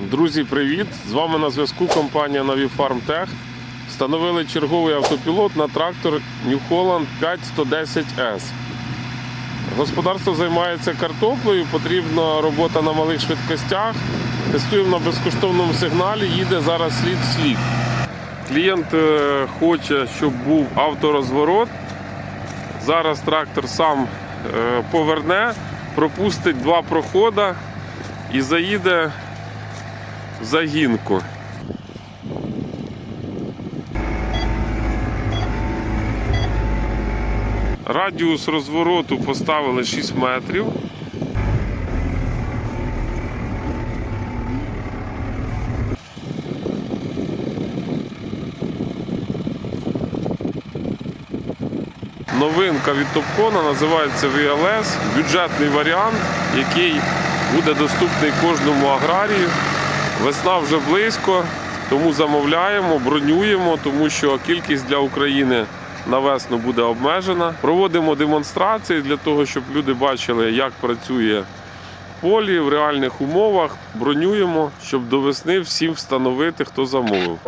Друзі, привіт! З вами на зв'язку компанія Нові Farm Встановили черговий автопілот на трактор New Holland 5110S. Господарство займається картоплею, потрібна робота на малих швидкостях. Тестуємо на безкоштовному сигналі, їде зараз слід в слід. Клієнт е, хоче, щоб був авторозворот. Зараз трактор сам е, поверне, пропустить два проходи і заїде загінку. Радіус розвороту поставили 6 метрів. Новинка від Топкона називається VLS. Бюджетний варіант, який буде доступний кожному аграрію. Весна вже близько, тому замовляємо, бронюємо, тому що кількість для України на весну буде обмежена. Проводимо демонстрації для того, щоб люди бачили, як працює полі в реальних умовах. Бронюємо, щоб до весни всім встановити, хто замовив.